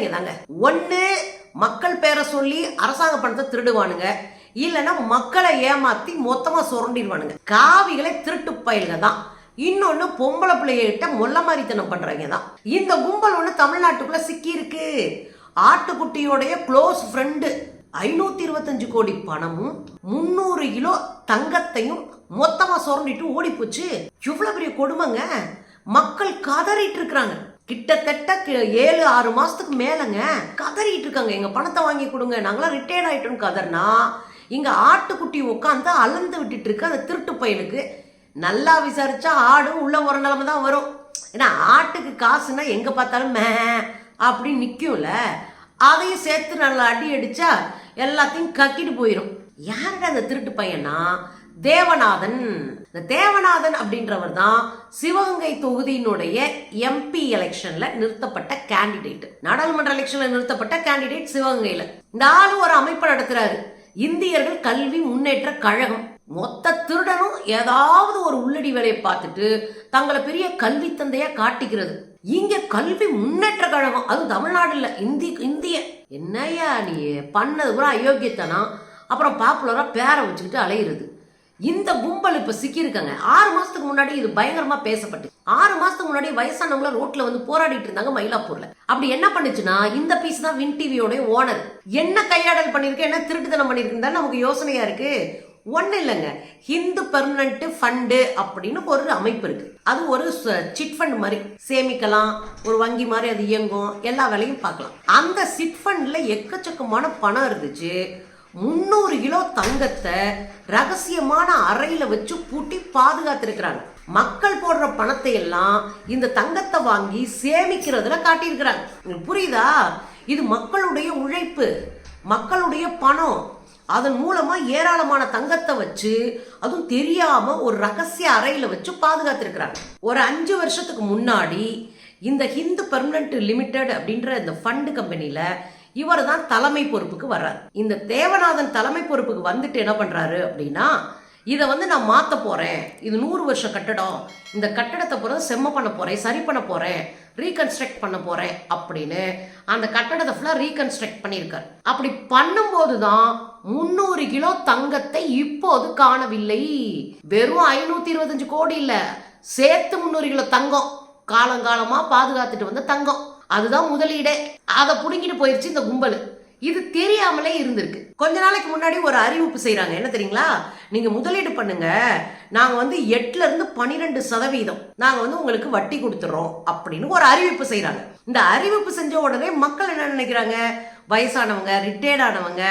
பிள்ளைங்க தாங்க ஒண்ணு மக்கள் பேரை சொல்லி அரசாங்க பணத்தை திருடுவானுங்க. இல்லைன்னா மக்களை ஏமாத்தி மொத்தமா சுரண்டிடுவானுங்க. காவிகளை திருட்டு பயில்க தான். இன்னொன்னு பொம்பளை பிள்ளைகிட்ட மொல்ல மாதிரித்தனம் பண்ணுறவங்க தான். இந்த கும்பல் ஒண்ணு தமிழ்நாட்டுக்குள்ள சிக்கி இருக்கு ஆட்டுக்குட்டியோடைய க்ளோஸ் ஃப்ரெண்டு ஐநூத்தி இருபத்தஞ்சு கோடி பணமும் முந்நூறு கிலோ தங்கத்தையும் மொத்தமா சுரண்டிட்டு ஓடி போச்சு இவ்வளவு பெரிய கொடுமைங்க. மக்கள் கதறிட்டு இருக்கிறாங்க. கிட்டத்தட்ட ஏழு ஆறு மாதத்துக்கு மேலேங்க கதறிட்டு இருக்காங்க. எங்கள் பணத்தை வாங்கி கொடுங்க நாங்களாம் ரிட்டையர்ட் ஆயிட்டோம்னு கதர்னா இங்கே ஆட்டுக்குட்டி உட்காந்து அளந்து விட்டுட்டு இருக்கு அந்த திருட்டு பையனுக்கு நல்லா விசாரிச்சா ஆடும் உள்ள ஒரு நிலமை தான் வரும். ஏன்னா ஆட்டுக்கு காசுனா எங்கே பார்த்தாலும் மே அப்படின்னு நிற்கும்ல அதையும் சேர்த்து நல்லா அடி அடித்தா எல்லாத்தையும் கக்கிட்டு போயிடும் யாருடா அந்த திருட்டு பையனா தேவநாதன். இந்த தேவநாதன் அப்படின்றவர் தான் சிவகங்கை தொகுதியினுடைய எம்பி எலெக்ஷன்ல நிறுத்தப்பட்ட கேண்டிடேட் நாடாளுமன்ற எலெக்ஷன்ல நிறுத்தப்பட்ட கேண்டிடேட் சிவகங்கையில. இந்த ஆளு ஒரு அமைப்பு நடத்துறாரு. இந்தியர்கள் கல்வி முன்னேற்ற கழகம். மொத்த திருடனும் ஏதாவது ஒரு உள்ளடி வேலையை பார்த்துட்டு தங்களை பெரிய கல்வி தந்தையா காட்டிக்கிறது. இங்க கல்வி முன்னேற்ற கழகம். அதுவும் தமிழ்நாடு இல்ல. இந்தி இந்திய. என்னய்யா நீ பண்ணது கூட அயோக்கியத்தனம். அப்புறம் பாப்புலரா பேரை வச்சுக்கிட்டு அலையிறது. இந்த கும்பல் இப்ப சிக்கியிருக்காங்க. ஆறு மாசத்துக்கு முன்னாடி இது பயங்கரமா பேசப்பட்டு ஆறு மாசத்துக்கு முன்னாடி வயசானவங்கள ரோட்ல வந்து போராடிட்டு இருந்தாங்க மயிலாப்பூர்ல. அப்படி என்ன பண்ணுச்சுன்னா இந்த பீஸ் தான் வின் டிவியோட ஓனர் என்ன கையாடல் பண்ணிருக்கு என்ன திருட்டுத்தனம் பண்ணிருக்குன்னு நமக்கு யோசனையா இருக்கு. ஒண்ணு இல்லைங்க. ஹிந்து பெர்மனன்ட் ஃபண்டு அப்படின்னு ஒரு அமைப்பு இருக்கு. அது ஒரு சிட் ஃபண்ட் மாதிரி. சேமிக்கலாம் ஒரு வங்கி மாதிரி அது இயங்கும் எல்லா வேலையும் பார்க்கலாம். அந்த சிட் ஃபண்ட்ல எக்கச்சக்கமான பணம் இருந்துச்சு. முந்நூறு கிலோ தங்கத்தை ரகசியமான அறையில வச்சு பூட்டி பாதுகாத்திருக்கிறாங்க. மக்கள் போடுற பணத்தை எல்லாம் இந்த தங்கத்தை வாங்கி சேமிக்கிறதுல காட்டியிருக்கிறாங்க. புரியுதா? இது மக்களுடைய உழைப்பு மக்களுடைய பணம். அதன் மூலமா ஏராளமான தங்கத்தை வச்சு அதுவும் தெரியாம ஒரு ரகசிய அறையில வச்சு பாதுகாத்திருக்கிறாங்க. ஒரு அஞ்சு வருஷத்துக்கு முன்னாடி இந்த ஹிந்து பெர்மனன்ட் லிமிடெட் அப்படின்ற இந்த ஃபண்டு கம்பெனியில் இவர் தான் தலைமை பொறுப்புக்கு வர்றார். இந்த தேவநாதன் தலைமை பொறுப்புக்கு வந்துட்டு என்ன பண்ணுறாரு அப்படின்னா இதை வந்து நான் மாற்ற போகிறேன் இது நூறு வருஷ கட்டடம். இந்த கட்டடத்தை பிறகு செம்ம பண்ண போகிறேன் சரி பண்ண போகிறேன் ரீகன்ஸ்ட்ரக்ட் பண்ண போகிறேன் அப்படின்னு அந்த கட்டடத்தை ஃபுல்லாக ரீகன்ஸ்ட்ரக்ட் பண்ணியிருக்காரு. அப்படி பண்ணும்போது தான் முந்நூறு கிலோ தங்கத்தை இப்போது காணவில்லை. வெறும் ஐநூற்றி இருபத்தஞ்சு கோடி இல்லை சேர்த்து முந்நூறு கிலோ தங்கம். காலங்காலமாக பாதுகாத்துட்டு வந்த தங்கம். அதுதான் முதலீடே அதை புடுங்கிட்டு போயிருச்சு இந்த கும்பல். இது தெரியாமலே இருந்திருக்கு. கொஞ்ச நாளைக்கு முன்னாடி ஒரு அறிவிப்பு செய்கிறாங்க என்ன தெரியுங்களா? நீங்க முதலீடு பண்ணுங்க. நாங்க வந்து எட்டுல இருந்து பனிரெண்டு சதவீதம். நாங்க வந்து உங்களுக்கு வட்டி கொடுத்துறோம் அப்படின்னு ஒரு அறிவிப்பு செய்கிறாங்க இந்த அறிவிப்பு செஞ்ச உடனே மக்கள் என்ன நினைக்கிறாங்க? வயசானவங்க ரிட்டையர்ட் ஆனவங்க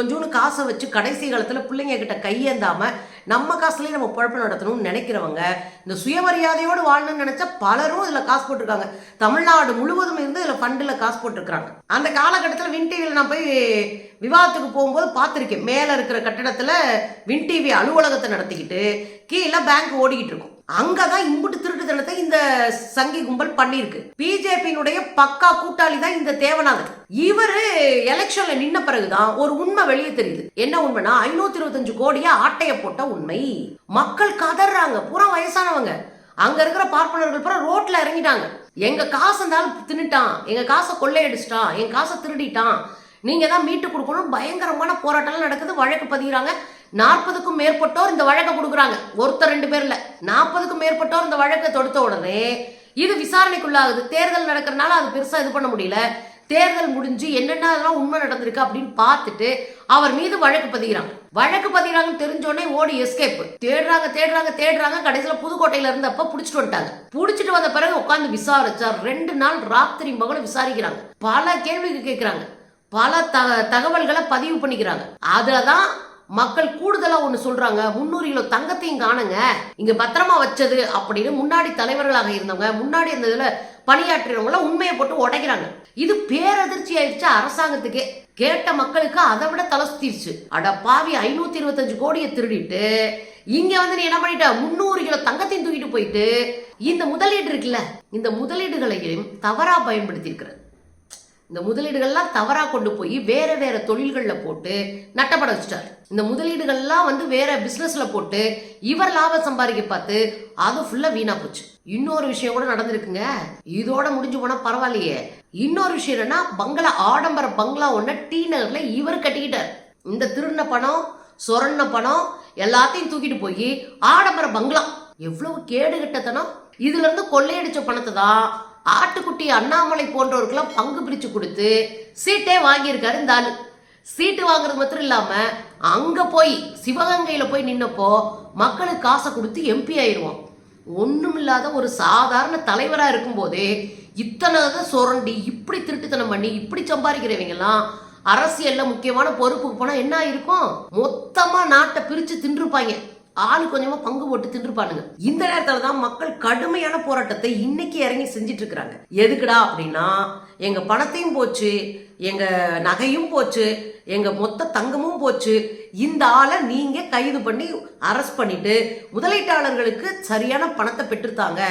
கொஞ்சோண்டு காசை வச்சு கடைசி காலத்தில் பிள்ளைங்க கிட்ட கையேந்தாமல் நம்ம காசுலேயே நம்ம குழப்ப நடத்தணும்னு நினைக்கிறவங்க இந்த சுயமரியாதையோடு வாழணும்னு நினச்சா பலரும் இதில் காசு போட்டிருக்காங்க. தமிழ்நாடு முழுவதும் இருந்து இதில் ஃபண்டில் காசு போட்டிருக்காங்க அந்த காலகட்டத்தில் வின் டிவியில் நான் போய் விவாதத்துக்கு போகும்போது பார்த்துருக்கேன். மேலே இருக்கிற கட்டடத்தில் வின் டிவி அலுவலகத்தை நடத்திக்கிட்டு கீழே பேங்க் ஓடிக்கிட்டு இருக்கும். அங்கதான் இம்புட்டு திருட்டுத்தனத்தை இந்த சங்கி கும்பல் பண்ணியிருக்கு. பிஜேபியினுடைய பக்கா கூட்டாளி தான் இந்த தேவநாதன். இவரு எலெக்ஷன்ல நின்ன பிறகுதான் ஒரு உண்மை வெளியே தெரியுது. என்ன உண்மைனா ஐநூத்தி இருபத்தஞ்சு கோடியா ஆட்டைய போட்ட உண்மை. மக்கள் கதறாங்க பூரா வயசானவங்க. அங்க இருக்கிற பார்ப்பனர்கள் பூரா ரோட்ல இறங்கிட்டாங்க. எங்க காசு இருந்தாலும் தின்னுட்டான். எங்க காசை கொள்ளையடிச்சிட்டான். என் காசை திருடிட்டான். நீங்க தான் மீட்டு கொடுக்கணும் பயங்கரமான போராட்டம்லாம் நடக்குது. வழக்கு பதிகிறாங்க. நாற்பதுக்கும் மேற்பட்டோர் இந்த வழக்கை கொடுக்குறாங்க. ஒருத்தர் ரெண்டு பேர்ல நாற்பதுக்கும் மேற்பட்டோர் இந்த வழக்கை தொடுத்த உடனே இது விசாரணைக்குள்ளாகுது. தேர்தல் நடக்கிறனால அது பெருசா இது பண்ண முடியல. தேர்தல் முடிஞ்சு என்னென்ன அதெல்லாம் உண்மை நடந்திருக்கு அப்படின்னு பார்த்துட்டு அவர் மீது வழக்கு பதிகிறாங்க. வழக்கு பதிகிறாங்கன்னு தெரிஞ்சோடனே ஓடி எஸ்கேப் தேடுறாங்க தேடுறாங்க தேடுறாங்க. கடைசியில் புதுக்கோட்டையில இருந்தப்ப புடிச்சிட்டு வந்துட்டாங்க. புடிச்சிட்டு வந்த பிறகு உட்காந்து விசாரிச்சா ரெண்டு நாள் ராத்திரி மகளும் விசாரிக்கிறாங்க. பல கேள்விக்கு கேட்கிறாங்க பல தகவல்களை பதிவு பண்ணிக்கிறாங்க. அதுலதான் மக்கள் கூடுதலா ஒண்ணு சொல்றாங்க முன்னூறு கிலோ தங்கத்தையும் காணுங்க இங்க பத்திரமா வச்சது அப்படின்னு முன்னாடி தலைவர்களாக இருந்தவங்க முன்னாடி இந்த இதுல பணியாற்றினவங்கள உண்மையை போட்டு உடைக்கிறாங்க. இது பேரதிர்ச்சி ஆயிடுச்சு அரசாங்கத்துக்கே. கேட்ட மக்களுக்கு அதை விட தலை சுத்திருச்சு. அட பாவி ஐநூத்தி இருபத்தஞ்சு கோடியை திருடிட்டு இங்க வந்து நீ என்ன பண்ணிட்ட? முன்னூறு கிலோ தங்கத்தையும் தூக்கிட்டு போயிட்டு இந்த முதலீடு இருக்குல்ல இந்த முதலீடுகளையும் தவறா பயன்படுத்தி இருக்கிறது இந்த முதலீடுகள்லாம் தவறா கொண்டு போய் வேற வேற தொழில்களில் போட்டு நட்டப்பட வச்சுட்டார். இந்த முதலீடுகள்லாம் வந்து வேற பிஸ்னஸ்ல போட்டு இவர் லாபம் சம்பாதிக்க பார்த்து அது ஃபுல்லா வீணா போச்சு. இன்னொரு விஷயம் கூட நடந்திருக்குங்க. இதோட முடிஞ்சு போனா பரவாயில்லையே. இன்னொரு விஷயம் என்னன்னா பங்களா ஆடம்பர பங்களா ஒன்ன டி நகர்ல இவர் கட்டிக்கிட்டார். இந்த திருண பணம் சொரண்ண பணம் எல்லாத்தையும் தூக்கிட்டு போய் ஆடம்பர பங்களா. எவ்வளவு கேடு கட்டத்தனம் இதுல இருந்து கொள்ளையடிச்ச பணத்தை தான் ஆட்டுக்குட்டி அண்ணாமலை போன்றவருக்கெல்லாம் பங்கு பிரித்து கொடுத்து சீட்டே வாங்கியிருக்காரு இந்த ஆள். சீட்டு வாங்குறது மாத்திரம் இல்லாமல் அங்கே போய் சிவகங்கையில் போய் நின்னப்போ மக்களுக்கு காசை கொடுத்து எம்பி ஆயிடுவோம் ஒண்ணுமில்லாத ஒரு சாதாரண தலைவராக இருக்கும்போதே இத்தனை சுரண்டி இப்படி திருட்டுத்தனம் பண்ணி இப்படி சம்பாதிக்கிறவங்கெல்லாம் அரசியலில் முக்கியமான பொறுப்புக்கு போனால் என்ன ஆயிருக்கும்? மொத்தமாக நாட்டை பிரித்து தின்றுப்பாங்க. ஆளு கொஞ்சமா பங்கு போட்டு தின்றுப்பானுங்க. இந்த நேரத்துல தான் மக்கள் கடுமையான போராட்டத்தை இன்னைக்கு இறங்கி செஞ்சிட்டு இருக்கிறாங்க எதுக்குடா அப்படின்னா எங்க பணத்தையும் போச்சு எங்க நகையும் போச்சு எங்க மொத்த தங்கமும் போச்சு. இந்த ஆளை நீங்க கைது பண்ணி அரெஸ்ட் பண்ணிட்டு முதலீட்டாளர்களுக்கு சரியான பணத்தை பெற்றுத்தாங்க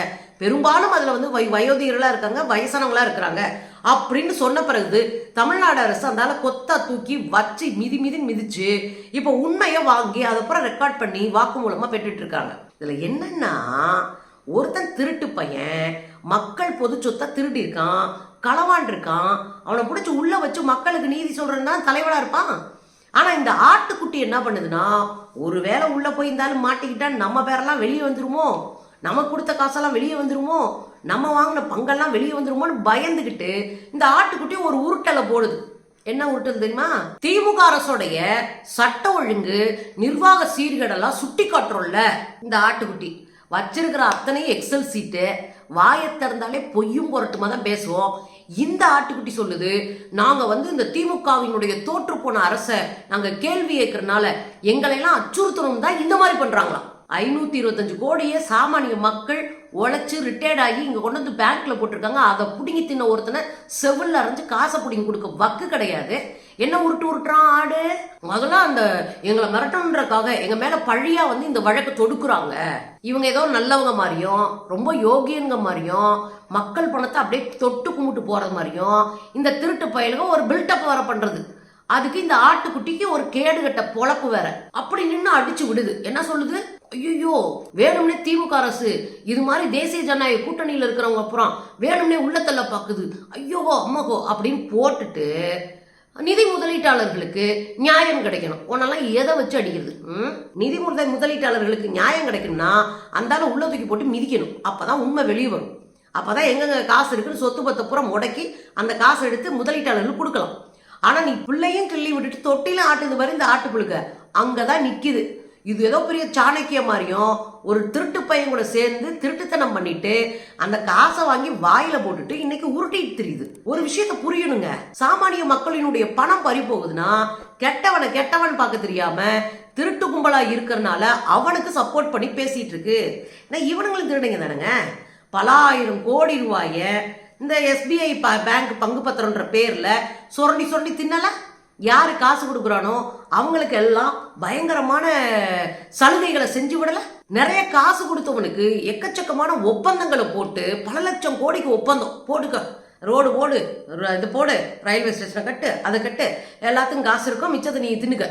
பெரும்பாலும் அதுல வந்து வய வயோதிகர்களா இருக்காங்க வயசானவங்களா இருக்கிறாங்க. அப்படின்னு சொன்ன பிறகு தமிழ்நாடு அரசு அந்த கொத்தா தூக்கி வச்சு மிதி மிதி மிதிச்சு இப்போ உண்மையை வாங்கி அதுக்கப்புறம் ரெக்கார்ட் பண்ணி வாக்கு மூலமாக பெற்றுட்டு இருக்காங்க. இதில் என்னன்னா ஒருத்தன் திருட்டு பையன் மக்கள் பொது சொத்தை திருடி இருக்கான் களவான் இருக்கான் அவனை பிடிச்சி உள்ள வச்சு மக்களுக்கு நீதி சொல்றேன்னா தலைவனா இருப்பான். ஆனா இந்த ஆட்டுக்குட்டி என்ன பண்ணுதுன்னா ஒருவேளை உள்ள போயிருந்தாலும் மாட்டிக்கிட்டா நம்ம பேரெல்லாம் வெளியே வந்துருமோ? நம்ம கொடுத்த காசெல்லாம் வெளியே வந்துருமோ? நம்ம வாங்கின பங்கெல்லாம் வெளியே வந்துருமோன்னு பயந்துக்கிட்டு இந்த ஆட்டுக்குட்டி ஒரு உருட்டலை போடுது. என்ன உருட்டல் தெரியுமா? திமுக அரசுடைய சட்ட ஒழுங்கு நிர்வாக சீர்கேடெல்லாம் சுட்டி காட்டுறோம்ல இந்த ஆட்டுக்குட்டி. வச்சிருக்கிற அத்தனை எக்ஸல் சீட்டு வாயை திறந்தாலே பொய்யும் புரட்டுமா தான் பேசுவோம். இந்த ஆட்டுக்குட்டி சொல்லுது நாங்கள் வந்து இந்த திமுகவினுடைய தோற்று போன அரசை நாங்கள் கேள்வி கேட்கறனால எங்களையெல்லாம் அச்சுறுத்தணும் தான் இந்த மாதிரி பண்ணுறாங்களாம் ஐநூற்றி இருபத்தஞ்சு கோடியே சாமானிய மக்கள் உழைச்சி ரிட்டையர்ட் ஆகி இங்கே கொண்டு வந்து பேங்க்கில் போட்டிருக்காங்க. அதை பிடுங்கி தின்ன ஒருத்தனை செவில் அரைஞ்சு காசை பிடிங்கி கொடுக்க வக்கு கிடையாது. என்ன உருட்டு உருட்டுறான் ஆடு? முதல்ல அந்த எங்களை மிரட்டணுன்றக்காக எங்கள் மேலே பழியாக வந்து இந்த வழக்கு தொடுக்குறாங்க. இவங்க ஏதோ நல்லவங்க மாதிரியும் ரொம்ப யோகியங்க மாதிரியும் மக்கள் பணத்தை அப்படியே தொட்டு கும்பிட்டு போகிறது மாதிரியும் இந்த திருட்டு பயலுக ஒரு பில்டப் வர பண்ணுறது அதுக்கு இந்த ஆட்டுக்குட்டிக்கு ஒரு கேடுகட்ட பொழப்பு வேற. அப்படி நின்று அடிச்சு விடுது. என்ன சொல்லுது? ஐயோ வேணும்னே திமுக அரசு இது மாதிரி தேசிய ஜனநாயக கூட்டணியில் இருக்கிறவங்க அப்புறம் வேணும்னே உள்ளத்தள்ள பார்க்குது ஐயோகோ அம்மகோ அப்படின்னு போட்டுட்டு நிதி முதலீட்டாளர்களுக்கு நியாயம் கிடைக்கணும். உன்னெல்லாம் எதை வச்சு அடிக்கிறது? ம்? நிதி முதல் முதலீட்டாளர்களுக்கு நியாயம் கிடைக்கணும்னா அந்தால உள்ள தூக்கி போட்டு மிதிக்கணும். அப்போதான் உண்மை வெளியே வரும். அப்போதான் எங்கெங்க காசு இருக்குன்னு சொத்து பத்த புறம் முடக்கி அந்த காசை எடுத்து முதலீட்டாளர்களுக்கு கொடுக்கலாம். ஆனால் நீ பிள்ளையும் கிள்ளி விட்டுட்டு தொட்டிலும் ஆட்டுது மாதிரி இந்த ஆட்டு புழுக்க அங்கதான் நிற்கிது இது ஏதோ பெரிய சாணக்கிய மாதிரியும் ஒரு திருட்டு பையன் கூட சேர்ந்து திருட்டுத்தனம் பண்ணிட்டு அந்த காசை வாங்கி வாயில போட்டுட்டு இன்னைக்கு உருட்டிட்டு தெரியுது. ஒரு விஷயத்த புரியணுங்க. சாமானிய மக்களினுடைய பணம் பறி போகுதுன்னா கெட்டவனை கெட்டவன் பார்க்க தெரியாம திருட்டு கும்பலா இருக்கிறனால அவனுக்கு சப்போர்ட் பண்ணி பேசிட்டு இருக்கு. ஏன்னா இவனுங்களும் திருடுங்க தானுங்க. பல ஆயிரம் கோடி ரூபாய இந்த எஸ்பிஐ பேங்க் பங்கு பத்திரம்ன்ற பேர்ல சுரண்டி சுரண்டி தின்னல? யார் காசு கொடுக்குறானோ அவங்களுக்கு எல்லாம் பயங்கரமான சலுகைகளை செஞ்சு விடலை. நிறைய காசு கொடுத்தவனுக்கு எக்கச்சக்கமான ஒப்பந்தங்களை போட்டு பல லட்சம் கோடிக்கு ஒப்பந்தம். போட்டுக்க. ரோடு போடு. இது போடு. ரயில்வே ஸ்டேஷனை கட்டு அதை கட்டு. எல்லாத்துக்கும் காசு இருக்கும். மிச்சத்தை நீ தின்னுக்க.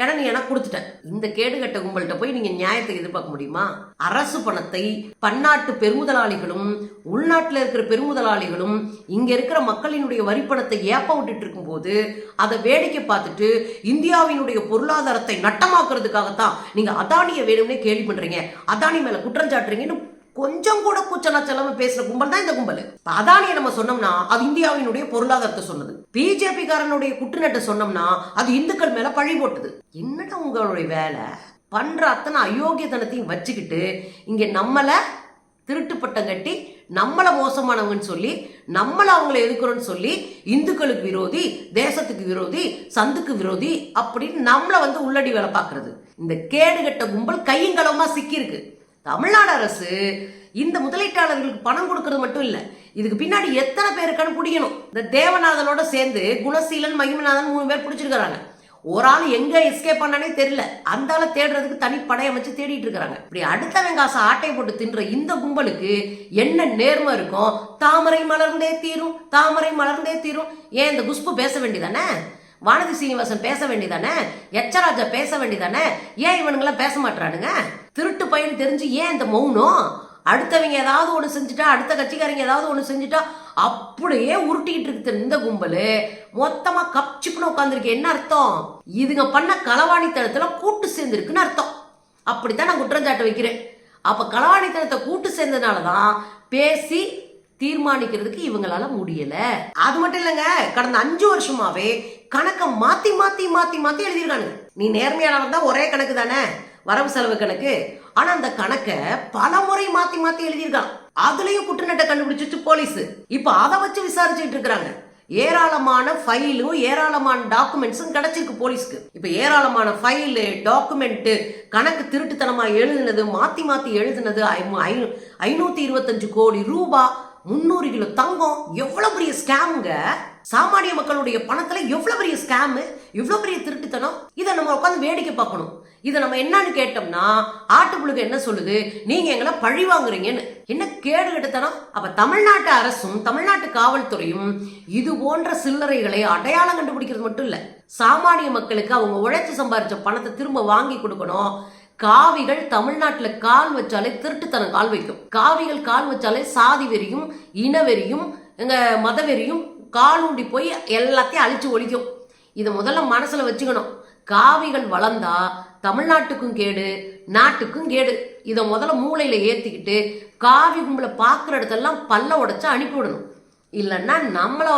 ஏன்னா நீ எனக்கு கொடுத்துட்ட. இந்த கேடுகட்ட கும்பல்கிட்ட போய் நீங்க நியாயத்தை எதிர்பார்க்க முடியுமா? அரசு பணத்தை பன்னாட்டு பெருமுதலாளிகளும் உள்நாட்டில் இருக்கிற பெருமுதலாளிகளும் இங்க இருக்கிற மக்களினுடைய வரிப்பணத்தை ஏப்ப விட்டுட்டு இருக்கும்போது அதை வேடிக்கை பார்த்துட்டு இந்தியாவினுடைய பொருளாதாரத்தை நட்டமாக்குறதுக்காகத்தான் நீங்க அதானியை வேணும்னே கேள்வி பண்றீங்க. அதானி மேல குற்றம் சாட்டுறீங்கன்னு கொஞ்சம் கூட கூச்சலாச்சலாம பேசுற கும்பல் தான் இந்த கும்பல். இப்ப அதானியை நம்ம சொன்னோம்னா அது இந்தியாவினுடைய பொருளாதாரத்தை சொன்னது. பிஜேபி காரனுடைய குட்டுநட்டை சொன்னோம்னா அது இந்துக்கள் மேல பழி போட்டுது. என்னடா உங்களுடைய வேலை? பண்ற அத்தனை அயோக்கியத்தனத்தையும் வச்சுக்கிட்டு இங்க நம்மள திருட்டு பட்டம் கட்டி நம்மளை மோசமானவங்கன்னு சொல்லி நம்மளை அவங்கள எதுக்குறோம்னு சொல்லி இந்துக்களுக்கு விரோதி தேசத்துக்கு விரோதி சந்துக்கு விரோதி அப்படின்னு நம்மளை வந்து உள்ளடி வேலை பார்க்கறது. இந்த கேடுகட்ட கும்பல் கையங்களமா சிக்கியிருக்கு. தமிழ்நாடு அரசு இந்த முதலீட்டாளர்களுக்கு பணம் கொடுக்கறது மட்டும் இல்ல இதுக்கு பின்னாடி எத்தனை பேருக்கான பிடிக்கணும். இந்த தேவநாதனோட சேர்ந்து குணசீலன் மகிமநாதன் மூணு பேர் பிடிச்சிருக்கிறாங்க. ஒரு ஆள் எங்க எஸ்கேப் பண்ணனே தெரியல. அந்த ஆளை தேடுறதுக்கு தனி படை வச்சு தேடிட்டு இருக்கிறாங்க இப்படி அடுத்தவன் காசை ஆட்டை போட்டு தின்ற இந்த கும்பலுக்கு என்ன நேர்மை இருக்கும்? தாமரை மலர்ந்தே தீரும் தாமரை மலர்ந்தே தீரும். ஏன் இந்த குஷ்பு பேச வேண்டியதானே? வானதி சீனிவாசன் பேச வேண்டியதானே? எச்சராஜா பேச வேண்டியதானே? ஏன் இவனுங்களாம் பேச மாட்டானுங்க திருட்டு பையன் தெரிஞ்சு ஏன் இந்த மௌனம்? அடுத்தவங்க ஏதாவது ஒன்று செஞ்சுட்டா அடுத்த கட்சிக்காரங்க ஏதாவது ஒன்று செஞ்சுட்டா அப்படியே உருட்டிக்கிட்டு இருக்குது இந்த கும்பல். மொத்தமா கப்சிப்புன்னு உட்காந்துருக்கு என்ன அர்த்தம்? இதுங்க பண்ண களவாணித்தனத்தில் கூட்டு சேர்ந்துருக்குன்னு அர்த்தம். அப்படித்தான் நான் குற்றஞ்சாட்டு வைக்கிறேன். அப்ப களவாணித்தனத்தை கூட்டு சேர்ந்ததுனால தான் பேசி தீர்மானிக்கிறதுக்கு இவங்களால முடியல. அது மட்டும் இல்லைங்க கடந்த அஞ்சு வருஷமாவே கணக்கை மாத்தி மாத்தி மாத்தி மாத்தி எழுதியிருக்கானுங்க. நீ நேர்மையாளர் தான் ஒரே கணக்கு தானே? வரவு செலவு கணக்கு. ஆனா அந்த கணக்கை பல முறை மாத்தி மாத்தி எழுதியிருக்கான். அதுலயும் குற்றநட்டை கண்டுபிடிச்சிச்சு போலீஸ். இப்ப அதை வச்சு விசாரிச்சுட்டு இருக்கிறாங்க. ஏராளமான ஃபைலும் ஏராளமான டாக்குமெண்ட்ஸும் கிடைச்சிருக்கு போலீஸ்க்கு. இப்ப ஏராளமான ஃபைலு டாக்குமெண்ட்டு கணக்கு திருட்டுத்தனமா எழுதுனது மாத்தி மாத்தி எழுதுனது ஐ- ஐநூத்தி இருபத்தஞ்சு கோடி ரூபா முந்நூறு கிலோ தங்கம் எவ்வளவு பெரிய ஸ்கேமுங்க சாமானிய மக்களுடைய பணத்துல எவ்வளவு பெரிய ஸ்கேமு எவ்வளவு பெரிய திருட்டுத்தனம்? இதை நம்ம உட்காந்து வேடிக்கை பார்க்கணும். இதை நம்ம என்னன்னு கேட்டோம்னா ஆட்டுப்புழுக்கு என்ன சொல்லுது? நீங்க எங்களை பழி வாங்குறீங்கன்னு. என்ன கேடு கெடுத்தனா அப்ப தமிழ்நாட்டு அரசும் தமிழ்நாட்டு காவல்துறையும் இது போன்ற சில்லறைகளை அடையாளம் கண்டுபிடிக்கிறது மட்டும் இல்ல சாமானிய மக்களுக்கு அவங்க உழைச்சி சம்பாரிச்ச பணத்தை திரும்ப வாங்கி கொடுக்கணும். காவிகள் தமிழ்நாட்டில் கால் வச்சாலே திருட்டுத்தனம் கால் வைக்கும். காவிகள் கால் வச்சாலே சாதி வெறியும் இனவெறியும் எங்கள் மதவெறியும் கால் போய் எல்லாத்தையும் அழிச்சு ஒழிக்கும். இதை முதல்ல மனசில் வச்சுக்கணும். காவிகள் வளர்ந்தா தமிழ்நாட்டுக்கும் கேடு நாட்டுக்கும் கேடு. இதை முதல்ல மூளையில ஏத்திக்கிட்டு காவி கும்பலை பார்க்குற இடத்தெல்லாம் பல்ல உடைச்சு அனுப்பிவிடணும் இல்லைன்னா நம்மள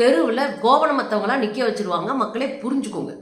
தெருவில் கோவணமத்தவங்களாம் நிற்க வச்சிருவாங்க. மக்களே புரிஞ்சுக்கோங்க.